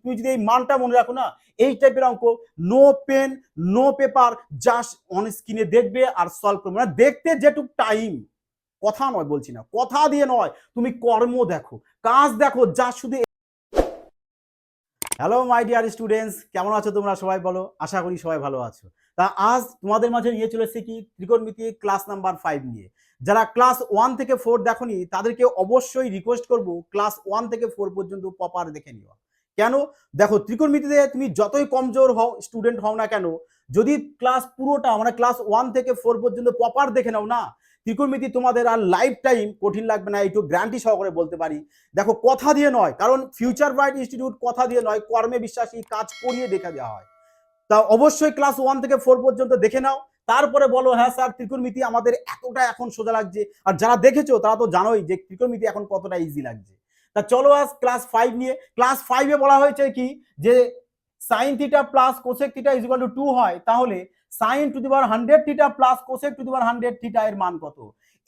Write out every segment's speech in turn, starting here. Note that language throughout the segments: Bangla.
তুমি যদি এই মানটা মনে রাখো না, এই টাইপের অঙ্ক no pen no paper just on স্ক্রিনে দেখবে আর সলভ করবে মানে দেখতে যেটুক টাইম কথা নয় বলছি না, কথা দিয়ে নয়, তুমি কর্ম দেখো, কাজ দেখো, যা শুধু হ্যালো মাই ডিয়ার স্টুডেন্টস কেমন আছো তোমরা সবাই বলো? আশা করি সবাই ভালো আছো। তা আজ তোমাদের মাঝে নিয়ে চলে এসেছি কি ত্রিকোণমিতি ক্লাস নাম্বার ফাইভ নিয়ে। যারা ক্লাস ওয়ান থেকে ফোর দেখোনি, তাদেরকে অবশ্যই রিকোয়েস্ট করব ক্লাস ওয়ান থেকে ফোর পর্যন্ত প্রপার দেখে নিও। কেন? দেখো, ত্রিকোণমিতিতে তুমি যতই কমজোর হও স্টুডেন্ট হও না কেন, যদি ক্লাস পুরোটা মানে ক্লাস ওয়ান থেকে ফোর পর্যন্ত প্রপার দেখে নাও না, ত্রিকোণমিতি তোমাদের আর লাইফ টাইম কঠিন লাগবে না, একটু গ্যারান্টি সহকারে বলতে পারি। দেখো, কথা দিয়ে নয়, কারণ ফিউচার ব্রাইট ইনস্টিটিউট কথা দিয়ে নয়, কর্মে বিশ্বাসী, কাজ করিয়ে দেখা দেওয়া হয়। তা অবশ্যই ক্লাস ওয়ান থেকে ফোর পর্যন্ত দেখে নাও, তারপরে বলো হ্যাঁ স্যার ত্রিকোণমিতি আমাদের এতটা এখন সোজা লাগছে। আর যারা দেখেছ, তারা তো জানোই যে ত্রিকোণমিতি এখন কতটা ইজি লাগছে। তা চলো আজ ক্লাস ফাইভ নিয়ে। ক্লাস ফাইভে বলা হয়েছে কি? যে sine theta plus cosec theta is to two হয়, তাহলে sine to the power hundred theta plus cosec to the power hundred theta এর মান কত?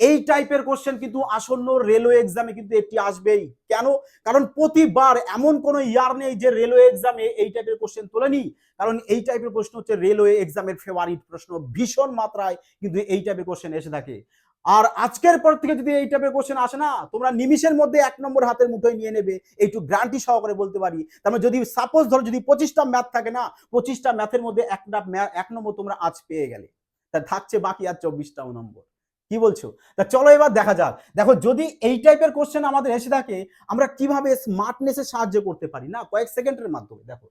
এই টাইপের কোশ্চেন কিন্তু আসন্ন রেলওয়ে এক্সামে কিন্তু একটি আসবেই। কেন? কারণ প্রতিবার এমন কোনো ইয়ার নেই যে রেলওয়ে এক্সামে এই টাইপের কোশ্চেন তোলে তোলেনি। কারণ এই টাইপের প্রশ্ন হচ্ছে রেলওয়ে এক্সামের ফেভারিট প্রশ্ন। ভীষণ মাত্রায় কিন্তু এই টাইপের কোশ্চেন এসে থাকে। আর আজকের পর থেকে যদি এই টাইপের কোশ্চেন আসে না, তোমরা নিমিষের মধ্যে এক নম্বর হাতের মুঠোয় নিয়ে নেবে এইটু গ্রান্টি সহকারে বলতে পারি। তার মানে যদি সাপোজ ধরো যদি পঁচিশটা ম্যাথ থাকে না, পঁচিশটা ম্যাথের মধ্যে একটা এক নম্বর তোমরা আজ পেয়ে গেলে। তা থাকছে বাকি আর চব্বিশটাও নম্বর। কি বলছো? তা চলো এবার দেখা যাক। দেখো, যদি এই টাইপের কোশ্চেন আমাদের এসে থাকে, আমরা কীভাবে স্মার্টনেসে সাহায্য করতে পারি না? কয়েক সেকেন্ডের মাধ্যমে। দেখো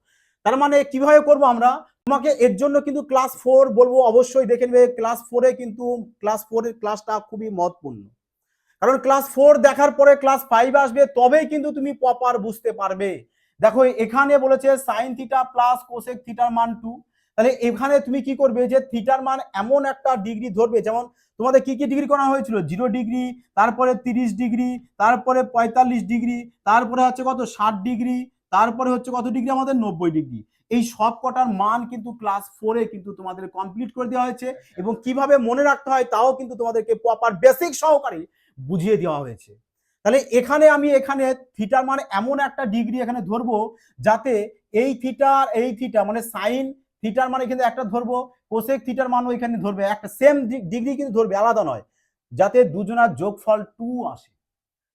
তার মানে কীভাবে করব আমরা? তোমাকে এর জন্য কিন্তু ক্লাস ফোর বলব, অবশ্যই দেখে নেবে। ক্লাস ফোরে কিন্তু ক্লাস ফোরের ক্লাসটা খুবই মহত্বপূর্ণ কারণ ক্লাস ফোর দেখার পরে ক্লাস ফাইভ আসবে, তবেই কিন্তু তুমি প্রপার বুঝতে পারবে। দেখো, এখানে বলেছে সাইন থিটা প্লাস কোসেক থিটার মান টু তাহলে এখানে তুমি কি করবে যে থিটার মান এমন একটা ডিগ্রি ধরবে, যেমন তোমাদের কি কি ডিগ্রি করা হয়েছিল? জিরো ডিগ্রি তারপরে তিরিশ ডিগ্রি তারপরে পঁয়তাল্লিশ ডিগ্রি তারপরে হচ্ছে কত? ষাট ডিগ্রি তারপরে হচ্ছে কত ডিগ্রি আমাদের নব্বই ডিগ্রি এই সব কটার মান কিন্তু ক্লাস ফোরে কিন্তু তোমাদের কমপ্লিট করে দেওয়া হয়েছে এবং কীভাবে মনে রাখতে হয় তাও কিন্তু তোমাদেরকে প্রপার বেসিক সহকারে বুঝিয়ে দেওয়া হয়েছে। তাহলে এখানে আমি এখানে থিটার মানে এমন একটা ডিগ্রি এখানে ধরবো যাতে এই থিটার এই থিটা মানে সাইন থিটার মানে কিন্তু একটা ধরবো কোসেক থিটার মানও এখানে ধরবে। একটা সেম ডিগ্রি কিন্তু ধরবে, আলাদা নয়। যাতে দুজনার যোগফল টু আসে।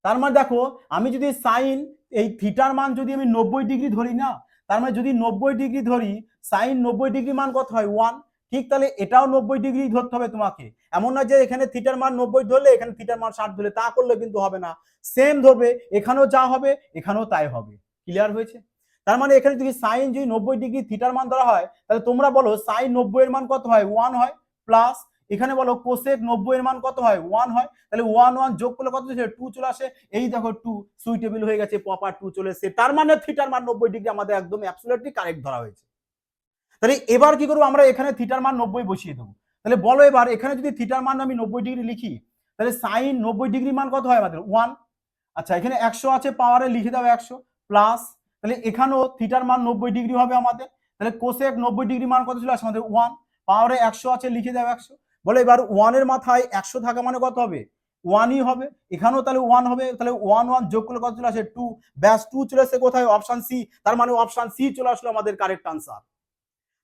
তার মানে দেখো, আমি যদি সাইন এই থিটার মান যদি আমি নব্বই ডিগ্রি ধরি না, তার মানে যদি নব্বই ডিগ্রি ধরি সাইন নব্বই ডিগ্রি মান কত হয়? ওয়ান ঠিক তাহলে এটাও নব্বই ডিগ্রি ধরতে হবে তোমাকে। এমন না যে এখানে থিটার মান নব্বই ধরলে এখানে থিটার মান ষাট ধরলে তা করলে কিন্তু হবে না। সেম ধরবে, এখানেও যা হবে, এখানেও তাই হবে। ক্লিয়ার হয়েছে? তার মানে এখানে যদি সাইন যদি নব্বই ডিগ্রি থিটার মান ধরা হয়, তাহলে তোমরা বলো সাইন নব্বই এর মান কত হয়? ওয়ান হয় প্লাস এখানে বলো কোসেক নব্বই এর মান কত হয়? ওয়ান হয়। তাহলে ওয়ান ওয়ান যোগ করলে কত হচ্ছে? টু চলে আসে। এই দেখো টু সুইটেবল হয়ে গেছে প্রপার টু চলে এসেছে। তার মানে থিটার মান নব্বই ডিগ্রি আমাদের একদম অ্যাবসুলেটলি কারেক্ট ধরা হয়েছে। তাহলে এবার কি করব? আমরা এখানে থিটার মান নব্বই বসিয়ে দেবো। তাহলে বলো এবার, এখানে যদি থিটার মান আমি নব্বই ডিগ্রি লিখি, তাহলে সাইন নব্বই ডিগ্রি মান কত হয় আমাদের? ওয়ান আচ্ছা এখানে একশো আছে পাওয়ারে লিখে দাও একশো প্লাস তাহলে এখানেও থিটার মান নব্বই ডিগ্রি হবে আমাদের। তাহলে কোসেক নব্বই ডিগ্রি মান কত ছিল? আসে আমাদের ওয়ান পাওয়ারে একশো আছে, লিখে দাও একশো। বলে এবার ওয়ানের মাথায় একশো থাকা মানে কত হবে? ওয়ানই হবে। এখানেও তাহলে ওয়ান হবে, তাহলে ওয়ান ওয়ান যোগ করলে কত চলে আসে? টু ব্যাস টু চলে আসে কোথায়? অপশান সি তার মানে অপশান সি চলে আসলো আমাদের কারেক্ট আনসার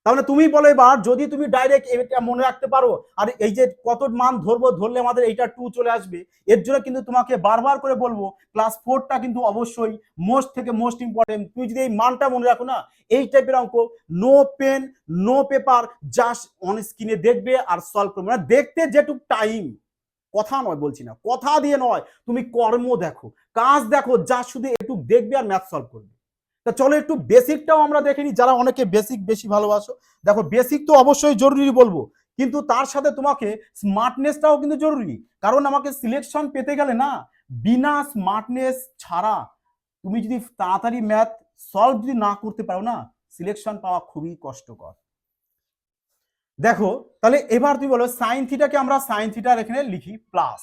তাহলে তুমি বলো এবার, যদি তুমি ডাইরেক্ট এটা মনে রাখতে পারো, আর এই যে কত মান ধরবো, ধরলে আমাদের এইটা টু চলে আসবে, এর জন্য কিন্তু তোমাকে বারবার করে বলব ক্লাস ফোরটা কিন্তু অবশ্যই মোস্ট থেকে মোস্ট ইম্পর্টেন্ট তুমি যদি এই মানটা মনে রাখো না, এই টাইপের অঙ্ক no pen no paper just on স্ক্রিনে দেখবে আর সলভ করবে। মানে দেখতে যেটুক টাইম কথা নয় বলছি না, কথা দিয়ে নয়। তুমি কর্ম দেখো, কাজ দেখো, যা শুধু একটু দেখবে আর ম্যাথ সলভ করবে। তা চলো একটু বেসিকটাও আমরা দেখে নিই, যারা অনেকে বেসিক বেশি ভালোবাসো। দেখো বেসিক তো অবশ্যই জরুরি বলব, কিন্তু তার সাথে তোমাকে স্মার্টনেসটাও কিন্তু জরুরি। কারণ আমাকে সিলেকশন পেতে গেলে না, বিনা স্মার্টনেস ছাড়া তুমি যদি তাড়াতাড়ি ম্যাথ সলভ যদি না করতে পারো না সিলেকশন পাওয়া খুবই কষ্টকর। দেখো, তাহলে এবার তুমি বলো সাইন থিটাকে আমরা সাইন থিটার এখানে লিখি প্লাস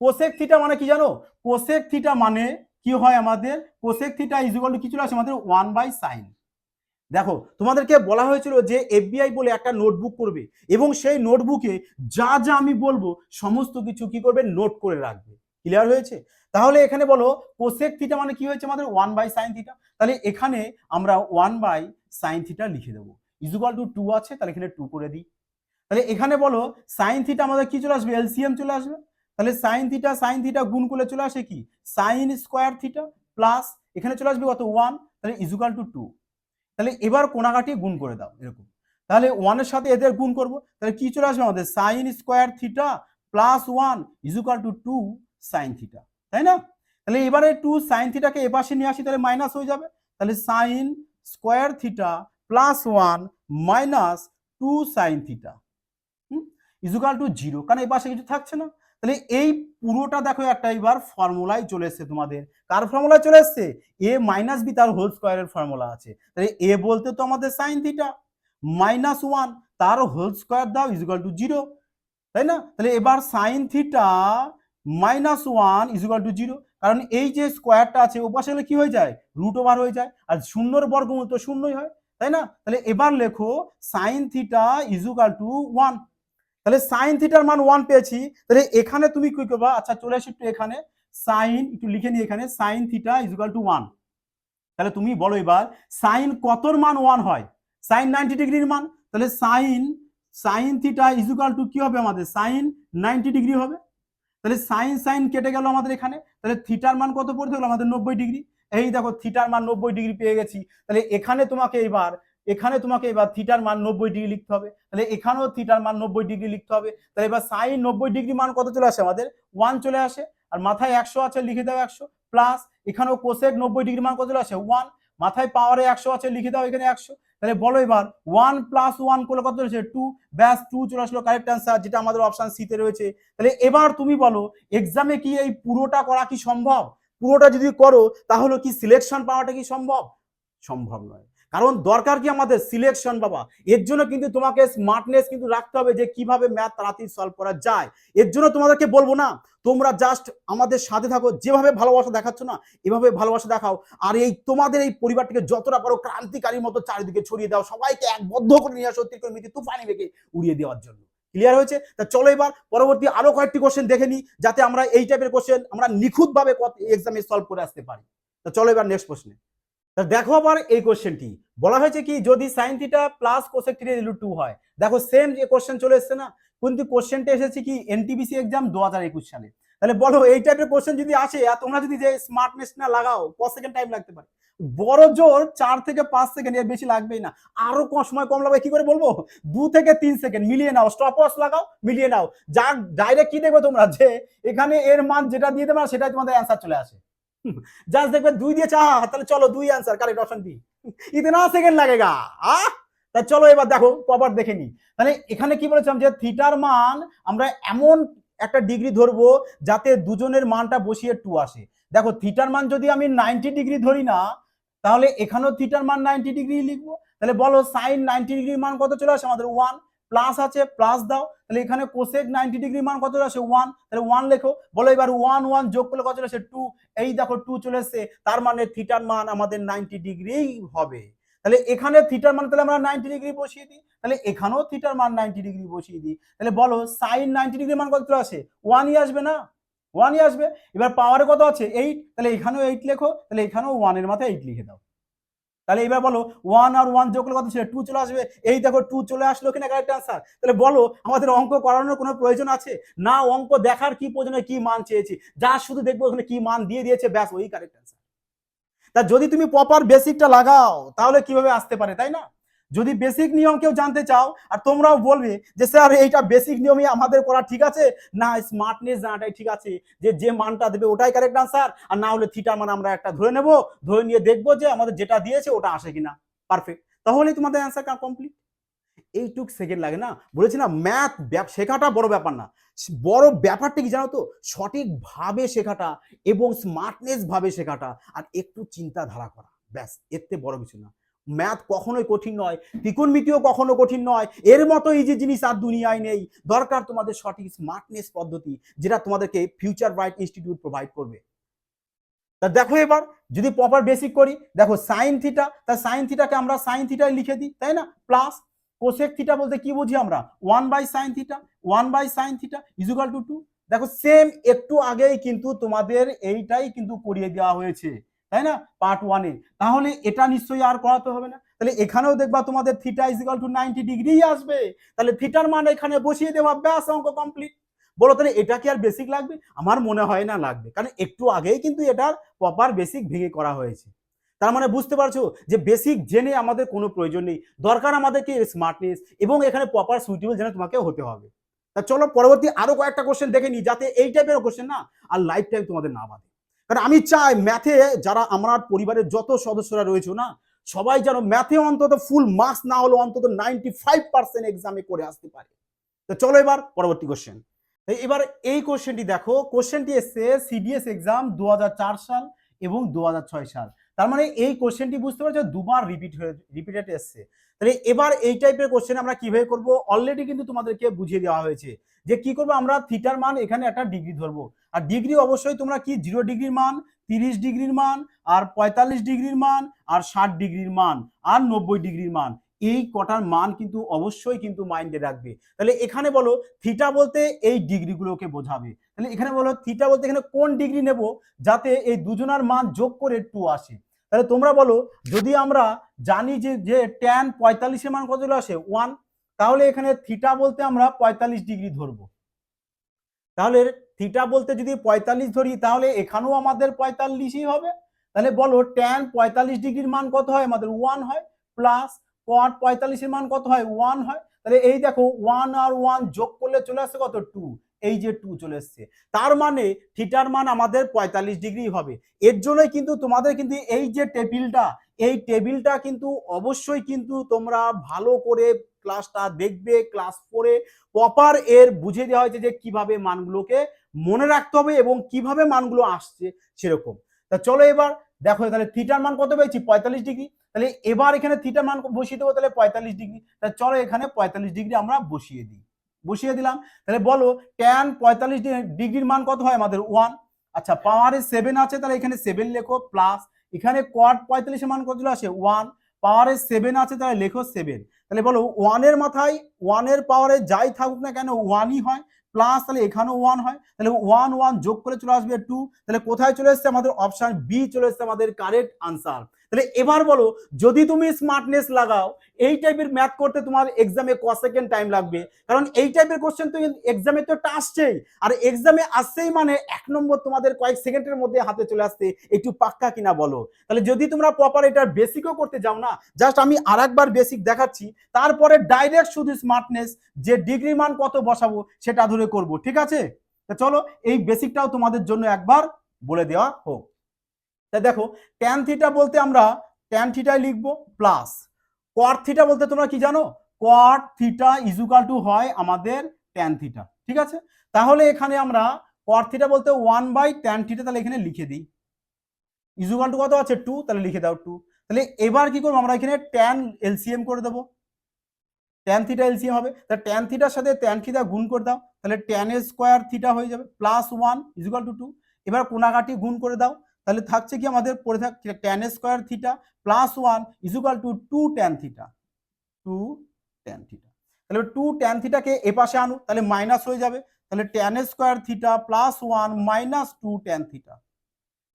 কোসেক থিটা মানে কি জানো? কোসেক থিটা মানে কি হয় আমাদের? কোসেক থিটা ইজিকাল টু কি চলে আসে আমাদের? ওয়ান বাই সাইন দেখো, তোমাদেরকে বলা হয়েছিল যে এফবিআই বলে একটা নোটবুক করবে এবং সেই নোটবুকে যা যা আমি বলব, সমস্ত কিছু কি করবে? নোট করে রাখবে। ক্লিয়ার হয়েছে? তাহলে এখানে বলো কোসেক থিটা মানে কি হয়েছে আমাদের? ওয়ান বাই সাইন থিটা তাহলে এখানে আমরা ওয়ান বাই সাইন থিটা লিখে দেবো। ইজুকাল টু টু আছে, তাহলে এখানে টু করে দিই। তাহলে এখানে বলো সাইন থিটা আমাদের কি চলে আসবে? এলসিএম চলে আসবে। তাহলে সাইন থিটা সাইন থিটা গুণ করলে চলে আসে কি? সাইন স্কোয়ার থিটা প্লাস এখানে চলে আসবে কত? ওয়ান তাহলে ইজুকাল টু টু তাহলে এবার কোনাকাটি গুণ করে দাও, এরকম। তাহলে ওয়ানের সাথে এদের গুণ করব, তাহলে কি চলে আসবে আমাদের? Sine square theta plus one equal to two sine theta তাই না? তাহলে এবারে টু সাইন থিটাকে এপাশে নিয়ে আসি, তাহলে মাইনাস হয়ে যাবে। তাহলে sine square theta plus one minus two sine theta equal to zero কারণ এই পাশে কিছু থাকছে না। তাহলে এই পুরোটা দেখো একটা এবার ফর্মুলায় চলে এসছে তোমাদের। কার ফর্মুলায় চলে এসছে? এ মাইনাস বি তার হোল স্কোয়ারের ফর্মুলা আছে। তাহলে এ বলতে তো আমাদের সাইন থিটা মাইনাস ওয়ান তার হোল স্কোয়ার দাও ইজুকাল টু জিরো তাই না? তাহলে এবার sine theta minus one equal to zero কারণ এই যে স্কোয়ারটা আছে, ও পাশে কি হয়ে যায়? রুট ওভার হয়ে যায়, আর শূন্যর বর্গমূল তো শূন্যই হয়, তাই না? তাহলে এবার লেখো sine theta equal to one তাহলে সাইন থিটার মান ওয়ান পেয়েছি। তাহলে এখানে তুমি কি করবা? আচ্ছা চলে আসি একটু এখানে। সাইন একটু লিখে নিই এখানে। Sine theta equal to one তাহলে তুমি বলো এবার সাইন কতর মান ওয়ান হয়? সাইন নাইনটি ডিগ্রির মান। তাহলে sine sine theta equal to কি হবে আমাদের? সাইন নাইনটি ডিগ্রি হবে। তাহলে সাইন সাইন কেটে গেল আমাদের এখানে। তাহলে থিটার মান কত পড়তে হলো? আমাদের নব্বই ডিগ্রি এই দেখো থিটার মান নব্বই ডিগ্রি পেয়ে গেছি। তাহলে এখানে তোমাকে এবার এখানে তোমাকে এবার থিটার মান নব্বই ডিগ্রি লিখতে হবে। তাহলে এখানেও থিটার মান নব্বই ডিগ্রি লিখতে হবে। তাহলে এবার সাইন নব্বই ডিগ্রি মান কত চলে আসে আমাদের? ওয়ান চলে আসে। আর মাথায় একশো আছে, লিখে দাও একশো। প্লাস এখানেও কোসেক নব্বই ডিগ্রি মান কত চলে আসে? ওয়ান মাথায় পাওয়ারে একশো আছে, লিখে দাও এখানে একশো। তাহলে বলো এবার ওয়ান প্লাস ওয়ান করলে কত রয়েছে টু ব্যাস টু চলে আসলো কারেক্ট অ্যান্সার যেটা আমাদের অপশন সিতে রয়েছে। তাহলে এবার তুমি বলো এক্সামে কি এই পুরোটা করা কি সম্ভব? পুরোটা যদি করো, তাহলে কি সিলেকশন পাওয়াটা কি সম্ভব? সম্ভব নয়। কারণ দরকার কি আমাদের সিলেকশন বাবা। এর জন্য কিন্তু তোমাকে স্মার্টনেস কিন্তু রাখতে হবে যে কীভাবে ম্যাথ তাড়াতাড়ি সলভ করা যায়। এর জন্য তোমাদেরকে বলব না, তোমরা জাস্ট আমাদের সাথে থাকো, যেভাবে ভালোবাসা দেখাচ্ছ না, এভাবে ভালোবাসা দেখাও। আর এই তোমাদের এই পরিবারটিকে যতটা পারো ক্রান্তিকারীর মতো চারিদিকে ছড়িয়ে দাও, সবাইকে একবদ্ধ করে নিয়ে আসো ত্রিকোণমিতি তুফানি বেগে উড়িয়ে দেওয়ার জন্য। ক্লিয়ার হয়েছে? তা চলো এবার পরবর্তী আরও কয়েকটি কোশ্চেন দেখে নিই, যাতে আমরা এই টাইপের কোশ্চেন আমরা নিখুঁতভাবে এক্সামে সলভ করে আসতে পারি। তা চলো এবার নেক্সট প্রশ্নে। তা দেখো আবার এই কোশ্চেনটি বলা হয়েছে কি, যদি sine theta plus cosec theta equal to হয়। দেখো সেম যে কোশ্চেন চলে এসছে না, কিন্তু কোশ্চেনটা এসেছে কি এনটিবিসি এক্সাম দু হাজার একুশ সালে। তাহলে বলো, এই টাইপের কোশ্চেন যদি আসে, আর তোমরা যদি যে স্মার্টনেস না লাগাও, কত সেকেন্ড টাইম লাগতে পারে? বড় জোর চার থেকে পাঁচ সেকেন্ড এর বেশি লাগবেই না। আরও কম সময় কম লাগবে, কি করে বলব? দু থেকে তিন সেকেন্ড মিলিয়ে নাও। স্টপ ওয়াচ লাগাও, মিলিয়ে নাও। যা ডাইরেক্ট কি দেখবে তোমরা? যে এখানে এর মান যেটা দিয়ে দেবে সেটাই তোমাদের অ্যান্সার চলে আসে। জাস্ট দেখবে দুই দিয়ে চা তাহলে চলো দুই অ্যান্সার কারেক্ট অপশন বি ইতনা সেকেন্ড লাগেগা আহ তা চলো এবার দেখো প্রপার দেখে নি। তাহলে এখানে কি বলেছিলাম যে থিটার মান আমরা এমন একটা ডিগ্রি ধরবো যাতে দুজনের মানটা বসিয়ে টু আসে। দেখো থিটার মান যদি আমি নাইনটি ডিগ্রি ধরি না, তাহলে এখানেও থিটার মান নাইনটি ডিগ্রি লিখব। তাহলে বলো সাইন নাইনটি ডিগ্রি মান কত চলে আসে? আমাদের ওয়ান প্লাস আছে প্লাস দাও, তাহলে এখানে কোসেক নাইনটি ডিগ্রি মান কত আসে? ওয়ান তাহলে ওয়ান লেখো। বলো এবার ওয়ান ওয়ান যোগ করলে কত আসে? টু এই দেখো টু চলে এসছে। তার মানে থিটার মান আমাদের নাইনটি ডিগ্রি হবে। তাহলে এখানে থিটার মান তাহলে আমরা নাইনটি ডিগ্রি বসিয়ে দিই। তাহলে এখানেও থিটার মান নাইনটি ডিগ্রি বসিয়ে দিই। তাহলে বলো সাইন নাইনটি ডিগ্রি মান কত আসে? ওয়ানই আসবে না? ওয়ানই আসবে। এবার পাওয়ারে কত আছে? এইট তাহলে এখানেও এইট লেখো। তাহলে এখানেও ওয়ানের মাথায় এইট লিখে দাও। তাহলে এবার বলো ওয়ান আর ওয়ান যোগ করলে কত ছিল? টু চলে আসবে। এই দেখো টু চলে আসলো কিনা কারেক্ট আনসার তাহলে বলো, আমাদের অঙ্ক করানোর কোনো প্রয়োজন আছে? না, অঙ্ক দেখার কি প্রয়োজন কি মান চেয়েছি? যা শুধু দেখব ওখানে কি মান দিয়ে দিয়েছে, ব্যাস, ওই কারেক্ট আনসার তা যদি তুমি প্রপার বেসিকটা লাগাও, তাহলে কীভাবে আসতে পারে, তাই না? যদি বেসিক নিয়ম কেউ জানতে চাও, আর তোমরাও বলবে যে, স্যার, এইটা বেসিক নিয়মই আমাদের করা ঠিক আছে? না স্মার্টনেস জানাটাই ঠিক আছে। যে যে মানটা দেবে ওটাই কারেক্ট আনসার আর না হলে থিটার মান আমরা একটা ধরে নেব, ধরে নিয়ে দেখব যে আমাদের যেটা দিয়েছে ওটা আসে কিনা। পারফেক্ট তাহলেই তোমাদের অ্যান্সার কমপ্লিট এইটুক সেকেন্ড লাগে না? বলেছি না ম্যাথ শেখাটা বড় ব্যাপার না। বড় ব্যাপারটা কি জানো তো? সঠিকভাবে শেখাটা এবং স্মার্টনেস ভাবে শেখাটা, আর একটু চিন্তাধারা করা। ব্যাস, এর বড় কিছু না। ম্যাথ কখনোই কঠিন নয়, ত্রিকোণমিতিও কখনো কঠিন নয়। এর মতো যে জিনিস আর দুনিয়ায় নেই। দরকার তোমাদের সঠিক স্মার্টনেস পদ্ধতি, যেটা তোমাদেরকে ফিউচার ব্রাইট ইনস্টিটিউট প্রোভাইড করবে। তা দেখো এবার, যদি প্রপার বেসিক করি, দেখো সাইন থিটা তা সাইন থিটাকে আমরা সাইন থিটায় লিখে দিই, তাই না? প্লাস কোসেক থিটা বলতে কি বুঝি আমরা? One by sine theta one by sine theta equal to two দেখো সেম একটু আগেই কিন্তু তোমাদের এইটাই কিন্তু করিয়ে দেওয়া হয়েছে। তাই না? পার্ট ওয়ানে তাহলে এটা নিশ্চয়ই আর করাতে হবে না। তাহলে এখানেও দেখবা তোমাদের theta equal to ninety degree আসবে। তাহলে থিটার মান এখানে বসিয়ে দেওয়া ব্যাস অঙ্ক কমপ্লিট বলো, তাহলে এটা কি আর বেসিক লাগবে? আমার মনে হয় না লাগবে। কারণ একটু আগেই কিন্তু এটার প্রপার বেসিক ভেঙে করা হয়েছে। তার মানে বুঝতে পারছ যে বেসিক জেনে আমাদের কোনো প্রয়োজন নেই। দরকার আমাদেরকে স্মার্টনেস এবং এখানে প্রপার সুইটেবল জেনে তোমাকে হতে হবে। তা চলো, পরবর্তী আরও কয়েকটা কোশ্চেন দেখে নিই, যাতে এই টাইপের কোশ্চেন না আর লাইফ টাইম তোমাদের না বাদে কারণ আমি চাই ম্যাথে যারা আমার পরিবারের যত সদস্যরা রয়েছে না, সবাই যেন ম্যাথে অন্তত ফুল মার্কস না হলেও অন্তত নাইনটি ফাইভ পার্সেন্ট এক্সামে করে আসতে পারে। তো চলো এবার পরবর্তী কোশ্চেন এবার এই কোশ্চেনটি দেখো। কোশ্চেনটি এসছে সিডিএস এক্সাম দু হাজার চার সাল এবং দু হাজার ছয় সাল। তার মানে এই কোশ্চেনটি বুঝতে পারছ, দুবার রিপিট হয়ে রিপিটেড এসছে। তাহলে এবার এই টাইপের কোশ্চেন আমরা কীভাবে করব? অলরেডি কিন্তু তোমাদেরকে বুঝিয়ে দেওয়া হয়েছে যে কি করব? আমরা থিটার মান এখানে একটা ডিগ্রি ধরবো। আর ডিগ্রি অবশ্যই তোমরা কি জিরো ডিগ্রির মান, তিরিশ ডিগ্রির মান, আর পঁয়তাল্লিশ ডিগ্রির মান, আর ষাট ডিগ্রির মান, আর নব্বই ডিগ্রির মান, এই কটার মান কিন্তু অবশ্যই কিন্তু মাইন্ডে রাখবে। তাহলে এখানে বলো থিটা বলতে এই ডিগ্রিগুলোকে বোঝাবে। তাহলে এখানে বলো থিটা বলতে এখানে কোন ডিগ্রি নেব? যাতে এই দুজনার মান যোগ করে টু আসে। তাহলে তোমরা বলো, যদি আমরা জানি যে যে ট্যান পঁয়তাল্লিশের মান কত আসে? ওয়ান তাহলে এখানে থিটা বলতে আমরা পঁয়তাল্লিশ ডিগ্রি ধরবো। তাহলে থিটা বলতে যদি পঁয়তাল্লিশ ধরি, তাহলে এখানেও আমাদের পঁয়তাল্লিশই হবে। তাহলে বলো ট্যান পঁয়তাল্লিশ ডিগ্রির মান কত হয়? আমাদের ওয়ান হয় প্লাস কট পঁয়তাল্লিশের মান কত হয়? ওয়ান হয়। তাহলে এই দেখো ওয়ান আর ওয়ান যোগ করলে চলে আসছে কত? টু এই যে টু চলে এসছে। তার মানে থিটার মান আমাদের পঁয়তাল্লিশ ডিগ্রি হবে। এর জন্যই কিন্তু তোমাদের কিন্তু এই যে টেবিলটা, এই টেবিলটা কিন্তু অবশ্যই কিন্তু তোমরা ভালো করে ক্লাসটা দেখবে ক্লাস করে প্রপার এর বুঝে দেওয়া হয়েছে যে কীভাবে মানগুলোকে মনে রাখতে হবে এবং কীভাবে মানগুলো আসছে সেরকম। তা চলো এবার দেখো তাহলে থিটার মান কত পেয়েছি? পঁয়তাল্লিশ ডিগ্রি। তাহলে এবার এখানে থিটার মান বসিয়ে দেবো, তাহলে পঁয়তাল্লিশ ডিগ্রি। তাহলে চলো এখানে পঁয়তাল্লিশ ডিগ্রি আমরা বসিয়ে দিই। বসিয়ে দিলাম। তাহলে বলো ট্যান পঁয়তাল্লিশ ডিগ্রির মান কত হয় আমাদের ওয়ান আচ্ছা পাওয়ারে সেভেন আছে, তাহলে এখানে সেভেন লেখো প্লাস এখানে কোয়াড পঁয়তাল্লিশের মান কত আসে ওয়ান পাওয়ারে সেভেন আছে, তাহলে লেখো সেভেন তাহলে বলো ওয়ানের মাথায় ওয়ানের পাওয়ারে যাই থাকুক না কেন ওয়ানই হয় প্লাস তাহলে এখানেও ওয়ান হয়। তাহলে ওয়ান ওয়ান যোগ করে চলে আসবে টু তাহলে কোথায় চলে এসছে আমাদের অপশান বি চলে এসছে আমাদের কারেক্ট আনসার তাহলে এবার বলো, যদি তুমি স্মার্টনেস লাগাও, এই টাইপের ম্যাথ করতে তোমার এক্সামে ক সেকেন্ড টাইম লাগবে। কারণ এই টাইপের কোশ্চেন তো এক্সামে তো একটা আসছেই। আর এক্সামে আসছেই মানে এক নম্বর তোমাদের কয়েক সেকেন্ডের মধ্যে হাতে চলে আসতে একটু পাক্কা কিনা বলো? তাহলে যদি তোমরা প্রপার এটার বেসিকও করতে যাও না জাস্ট আমি আর একবার বেসিক দেখাচ্ছি। তারপরে ডাইরেক্ট শুধু স্মার্টনেস যে ডিগ্রি মান কত বসাবো, সেটা ধরে করব। ঠিক আছে? তা চলো, এই বেসিকটাও তোমাদের জন্য একবার বলে দেওয়া হোক। তা দেখো ট্যান থিটা বলতে আমরা ট্যান থিটাই লিখব প্লাস কোয়ার থিটা বলতে তোমরা কি জানো? কোয়ার থিটা ইজুকাল টু হয় আমাদের ট্যান থিটা ঠিক আছে? তাহলে এখানে আমরা কোয়ার থিটা বলতে ওয়ান বাই ট্যান থিটা তাহলে এখানে লিখে দিই। ইজুকাল টু কত আছে? টু তাহলে লিখে দাও টু তাহলে এবার কি করব আমরা এখানে ট্যান এলসিএম করে দেবো। ট্যান থিটা এলসিএম হবে। তাহলে ট্যান থিটার সাথে ট্যান থিটা গুণ করে দাও। তাহলে ট্যান স্কোয়ার থিটা হয়ে যাবে plus one equal to two এবার কোনাকাটি গুণ করে দাও। তাহলে থাকছে কি আমাদের পড়ে থাক tan square theta plus one equal to two tan theta two tan theta তাহলে টু ট্যান থিটাকে এ পাশে আনু তাহলে মাইনাস হয়ে যাবে। তাহলে tan square theta plus one minus two tan theta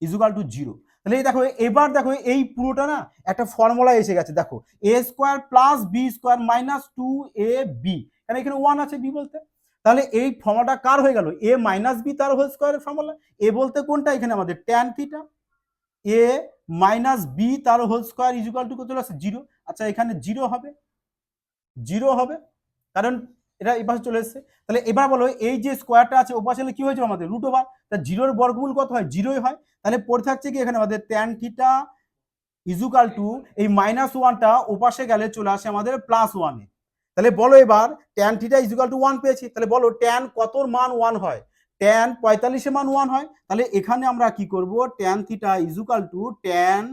equal to zero তাহলে এই দেখো, এবার দেখো, এই পুরোটা না একটা ফর্মুলা এসে গেছে। দেখো A square plus B square minus two A B কারণ এখানে ওয়ান আছে বি বলতে? তাহলে এই ফর্মুলাটা কার হয়ে গেল? এ মাইনাস বি তার হোল স্কোয়ারের ফর্মুলা। এ বলতে কোনটা? এখানে আমাদের tan theta A minus B তার হোল স্কোয়ার ইজুকাল টু কত আছে জিরো আচ্ছা এখানে জিরো হবে। জিরো হবে। কারণ এটা এই পাশে চলে এসছে। তাহলে এবার বলো, এই যে স্কোয়ারটা আছে ও পাশে কি হয়েছে আমাদের? রুট ওভার তা জিরোর বর্গমূল কত হয়? জিরোই হয়। তাহলে পড়ে থাকছে কি এখানে আমাদের? ট্যান থিটা ইজুকাল টু এই মাইনাস ওয়ানটা ওপাশে গেলে চলে আসে আমাদের প্লাস ওয়ানে তাহলে বলো এবার tan theta equal to one পেয়েছি, তাহলে বলো ট্যান কতর মান ওয়ান হয়? ট্যান পঁয়তাল্লিশের মান ওয়ান হয়, তাহলে এখানে আমরা কি করব? Tan theta equal to tan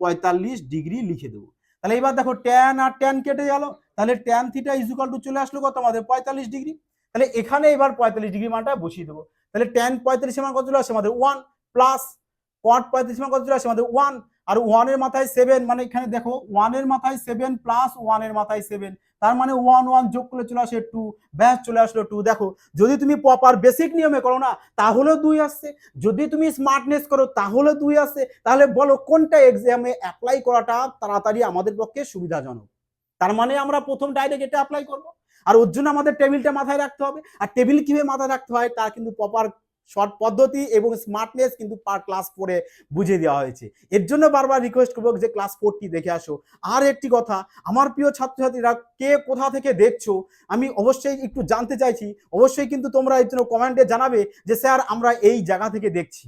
পঁয়তাল্লিশ ডিগ্রি লিখে দেবো। তাহলে এবার দেখো ট্যান আর ট্যান কেটে গেল, তাহলে ট্যান থিটা ইজুকাল টু চলে আসলো কত আমাদের? পঁয়তাল্লিশ ডিগ্রি তাহলে এখানে এবার পঁয়তাল্লিশ ডিগ্রি মানটা বসিয়ে দেবো। তাহলে ট্যান পঁয়তাল্লিশের মান কত চলে আসে? আমাদের ওয়ান প্লাস কট পঁয়ত্রিশ মান কত চলে আসে? আমাদের ওয়ান আর ওয়ানের মাথায় সেভেন মানে এখানে দেখো ওয়ানের মাথায় সেভেন প্লাস ওয়ানের মাথায় সেভেন তার মানে ওয়ান ওয়ান যোগ করলে চলে আসে টু ব্যাস চলে আসলো টু দেখো, যদি তুমি প্রপার বেসিক নিয়মে করো না, তাহলেও দুই আসছে। যদি তুমি স্মার্টনেস করো তাহলে দুই আসছে। তাহলে বলো, কোনটা এক্সামে অ্যাপ্লাই করাটা তাড়াতাড়ি আমাদের পক্ষে সুবিধাজনক? তার মানে আমরা প্রথম ডাইরেক্ট এটা অ্যাপ্লাই করব। আর ওর জন্য আমাদের টেবিলটা মাথায় রাখতে হবে। আর টেবিল কীভাবে মাথায় রাখতে হয় তার কিন্তু প্রপার শর্ট পদ্ধতি এবং স্মার্টনেস কিন্তু পার ক্লাস ফোরে বুঝিয়ে দেওয়া হয়েছে। এর জন্য বারবার রিকোয়েস্ট করব যে ক্লাস ফোরটি দেখে আসো। আর একটি কথা, আমার প্রিয় ছাত্রছাত্রীরা কে কোথা থেকে দেখছ? আমি অবশ্যই একটু জানতে চাইছি, অবশ্যই কিন্তু তোমরা এর জন্য কমেন্টে জানাবে যে, স্যার, আমরা এই জায়গা থেকে দেখছি।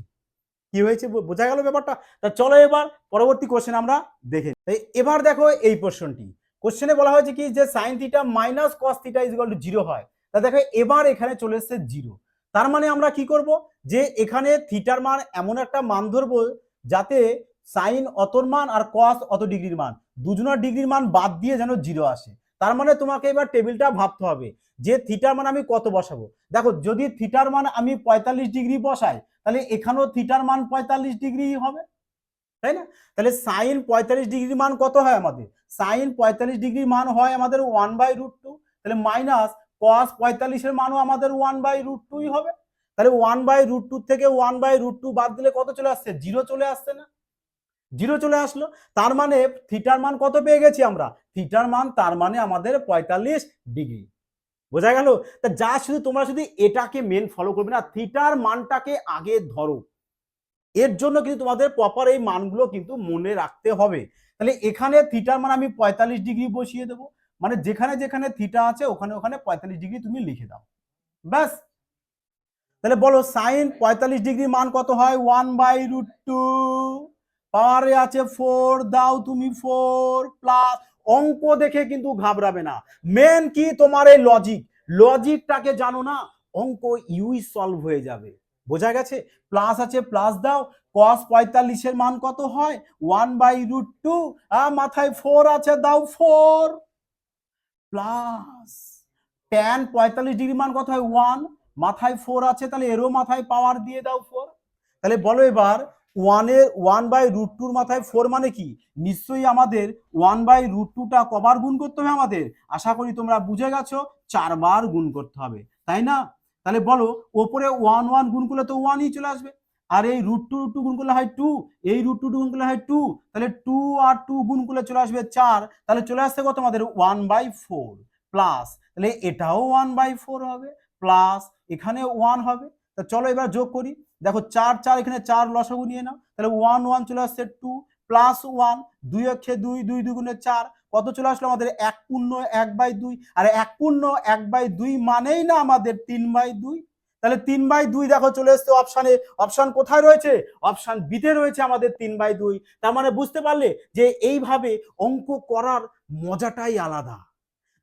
কি হয়েছে? বোঝা গেল ব্যাপারটা? তা চলো এবার পরবর্তী কোশ্চেন আমরা দেখে তাই এবার দেখো এই প্রশ্নটি কোশ্চেনে বলা হয়েছে কি যে sine theta minus cos theta is to zero হয়। তা দেখো, এবার এখানে চলে এসেছে জিরো তার মানে আমরা কি করব? যে এখানে থিটার মান এমন একটা মান ধরবো যাতে সাইন অতর মান আর কস অত ডিগ্রির মান দুজনের ডিগ্রির মান বাদ দিয়ে যেন জিরো আসে। তার মানে তোমাকে এবার টেবিলটা ভাবতে হবে যে থিটার মান আমি কত বসাবো? দেখো, যদি থিটার মান আমি পঁয়তাল্লিশ ডিগ্রি বসাই, তাহলে এখানেও থিটার মান পঁয়তাল্লিশ ডিগ্রি হবে। তাই না? তাহলে সাইন পঁয়তাল্লিশ ডিগ্রি মান কত হয় আমাদের? সাইন পঁয়তাল্লিশ ডিগ্রি মান হয় আমাদের ওয়ান বাই রুট টু তাহলে মাইনাস কস পঁয়তাল্লিশের মানও আমাদের ওয়ান বাই রুট টুই হবে। তাহলে ওয়ান বাই রুট টু থেকে ওয়ান বাই রুট টু বাদ দিলে কত চলে আসছে? জিরো চলে আসছে না। জিরো চলে আসলো। তার মানে থিটার মান কত পেয়ে গেছি আমরা? থিটার মান তার মানে আমাদের পঁয়তাল্লিশ ডিগ্রি বোঝা গেল? তা যা শুধু তোমরা শুধু এটাকে মেন ফলো করবে না থিটার মানটাকে আগে ধরো। এর জন্য কিন্তু তোমাদের প্রপার এই মানগুলো কিন্তু মনে রাখতে হবে। তাহলে এখানে থিটার মান আমি পঁয়তাল্লিশ ডিগ্রি বসিয়ে দেবো। মানে যেখানে যেখানে থিটা আছে, ওখানে ওখানে পঁয়তাল্লিশ ডিগ্রি তুমি লিখে দাও। ব্যাস। তাহলে বলো সাইন পঁয়তাল্লিশ ডিগ্রি মান কত হয়? ওয়ান বাই রুট টু পাওয়ারে আছে ফোর দাও তুমি ফোর প্লাস অঙ্ক দেখে কিন্তু ঘাবড়াবে না। মেন কি? তোমার এই লজিক লজিকটাকে জানো না? অঙ্ক ইউই সলভ হয়ে যাবে। বোঝা গেছে? প্লাস আছে প্লাস দাও। কস পঁয়তাল্লিশের মান কত হয়? ওয়ান বাই রুট টু মাথায় ফোর আছে, দাও ফোর প্লাস ট্যান পঁয়তাল্লিশ ডিগ্রি মান কত হয়? ওয়ান মাথায় ফোর আছে, তাহলে এরও মাথায় পাওয়ার দিয়ে দাও ফোর তাহলে বলো এবার ওয়ানের ওয়ান বাই রুট টুর মাথায় ফোর মানে কি? নিশ্চয়ই আমাদের ওয়ান বাই রুট টুটা কবার গুণ করতে হবে আমাদের? আশা করি তোমরা বুঝে গেছো চারবার গুণ করতে হবে। তাই না? তাহলে বলো, ওপরে ওয়ান ওয়ান গুণ করলে তো ওয়ানই চলে আসবে। আর এই রুট টু টু গুণ করলে হয় টু এই রুট টু টু গুণ করলে হয় টু তাহলে টু আর টু গুণ করলে চলে আসবে চার, তাহলে চলে আসছে কত আমাদের ওয়ান বাই ফোর প্লাস তাহলে এটাও ওয়ান বাই ফোর হবে প্লাস এখানে ওয়ান হবে, তা চলো এবার যোগ করি, দেখো চার চার এখানে চার লসাগু নিয়ে নাও, তাহলে ওয়ান ওয়ান চলে আসছে টু প্লাস ওয়ান দুই অক্ষে দুই দুই দুগুণে চার, কত চলে আসলো আমাদের এক পূর্ণ এক বাই দুই, আর এক পূর্ণ এক বাই দুই মানেই না আমাদের তিন বাই দুই তাহলে তিন বাই দুই দেখো চলে এসছে অপশানে অপশান কোথায় রয়েছে? অপশান বিতে রয়েছে আমাদের তিন বাই দুই। তার মানে বুঝতে পারলে যে এইভাবে অঙ্ক করার মজাটাই আলাদা।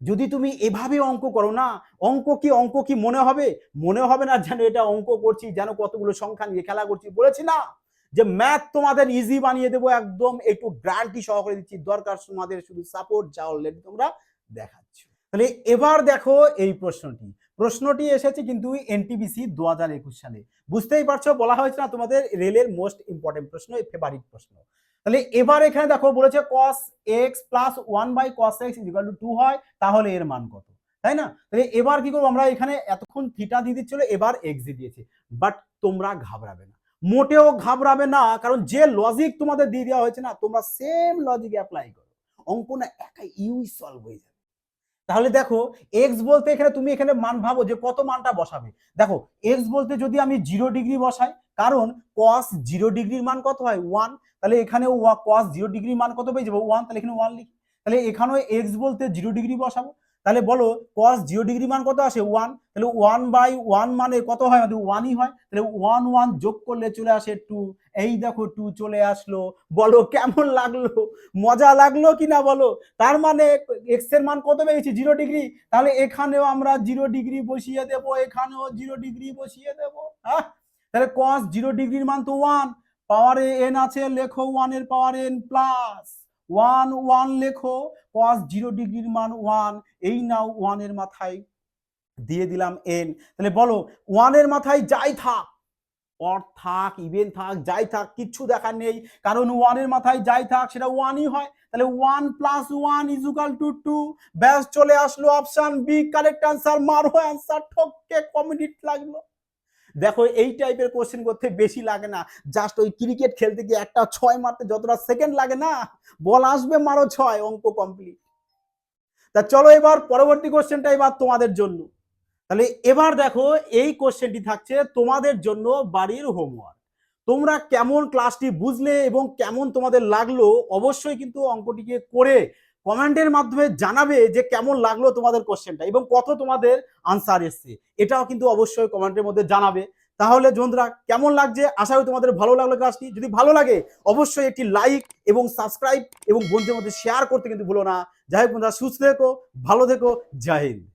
যদি তুমি এভাবে অঙ্ক করো না, অঙ্ক কি অঙ্ক কি মনে হবে? মনে হবে না যেন এটা অঙ্ক করছি, যেন কতগুলো সংখ্যা নিয়ে খেলা করছি। বলেছি না। যে ম্যাথ তোমাদের ইজি বানিয়ে দেবো একদম, একটু গ্যারান্টি সহকারে দিচ্ছি। দরকার তোমাদের শুধু সাপোর্ট যা অলরেডি তোমরা দেখাচ্ছ। তাহলে এবার দেখো এই প্রশ্নটি। প্রশ্নটি এসেছে কিন্তু এনটিবিসি দু হাজার একুশ সালে। বুঝতেই পারছ, বলা হয়েছে না তোমাদের রেলের মোস্ট ইম্পর্টেন্ট প্রশ্ন ফেভারিট প্রশ্ন। তাহলে এবার এখানে দেখো, বলেছে cos x plus one by cos x is equal to two হয়, তাহলে এর মান কত? তাই না? তাহলে এবার কি করব আমরা, এখানে এতক্ষণ থিটা দিয়ে দিচ্ছিল, এবার এক্স দিয়ে দিয়েছি। বাট তোমরা ঘাবড়াবে না। মোটেও ঘাবড়াবে না, কারণ যে লজিক তোমাদের দিয়ে দেওয়া হয়েছে না, তোমরা সেম লজিক অ্যাপ্লাই করো। অঙ্ক না একা ইউই সলভ হয়ে যাবে। তাহলে দেখো এক্স বলতে এখানে তুমি এখানে মান ভাবো যে কত মানটা বসাবে। দেখো এক্স বলতে যদি আমি জিরো ডিগ্রি বসাই, কারণ কস জিরো ডিগ্রির মান কত হয়? ওয়ান তাহলে এখানে কস জিরো ডিগ্রির মান কত পেয়ে যাব? ওয়ান তাহলে এখানে ওয়ান লিখি। তাহলে এখানেও এক্স বলতে জিরো ডিগ্রি বসাবো। তাহলে বলো কস জিরো ডিগ্রি মান কত আসে? ওয়ান তাহলে ওয়ান বাই ওয়ান মানে কত হয়? আমাদের ওয়ানই হয়। তাহলে ওয়ান ওয়ান যোগ করলে চলে আসে টু এই দেখো টু চলে আসলো। বলো, কেমন লাগল? মজা লাগল কি না বলো? তার মানে এক্সের মান কত পেয়েছি? জিরো ডিগ্রি তাহলে এখানেও আমরা জিরো ডিগ্রি বসিয়ে দেবো, এখানেও জিরো ডিগ্রি বসিয়ে দেবো হ্যাঁ? তাহলে কস জিরো ডিগ্রির মান তো ওয়ান পাওয়ারে এন আছে, লেখো ওয়ানের power n plus one one লেখো কস জিরো ডিগ্রির মান ওয়ান এই নাও ওয়ানের মাথায় দিয়ে দিলাম এন তাহলে বলো ওয়ানের মাথায় যাই থাক। অর থাক ইভেন থাক, যাই থাক, কিচ্ছু দেখার নেই। কারণ ওয়ানের মাথায় যাই থাক, সেটা ওয়ানই হয়। তাহলে one plus one is equal to two ব্যাস, চলে আসলো অপশন বি কারেক্ট আনসার মারো অ্যান্সার ঠককে কমিডিট লাগল। দেখো, এই টাইপের কোশ্চেন করতে বেশি লাগে না। জাস্ট ওই ক্রিকেট খেলতে গিয়ে একটা ছয় মারতে যতটা সেকেন্ড লাগে না বল আসবে, মারো ছয়, অঙ্ক কমপ্লিট তা চলো এবার পরবর্তী কোশ্চেনটা এবার তোমাদের জন্য। তাহলে এবার দেখো এই কোশ্চেনটি থাকছে তোমাদের জন্য বাড়ির হোমওয়ার্ক তোমরা কেমন ক্লাসটি বুঝলে এবং কেমন তোমাদের লাগল অবশ্যই কিন্তু অঙ্কটিকে করে কমেন্টের মাধ্যমে জানাবে যে কেমন লাগল তোমাদের কোশ্চেনটা এবং কত তোমাদের আনসার এসছে। এটাও কিন্তু অবশ্যই কমেন্টের মধ্যে জানাবে। তাহলে বন্ধুরা, কেমন লাগছে? আশা করি তোমাদের ভালো লাগল ক্লাসটি যদি ভালো লাগে, অবশ্যই একটি লাইক এবং সাবস্ক্রাইব এবং বন্ধুদের মধ্যে শেয়ার করতে কিন্তু ভুলো না। যাই হোক বন্ধুরা, সুস্থ থেকো, ভালো থেকো, জয় হিন্দ।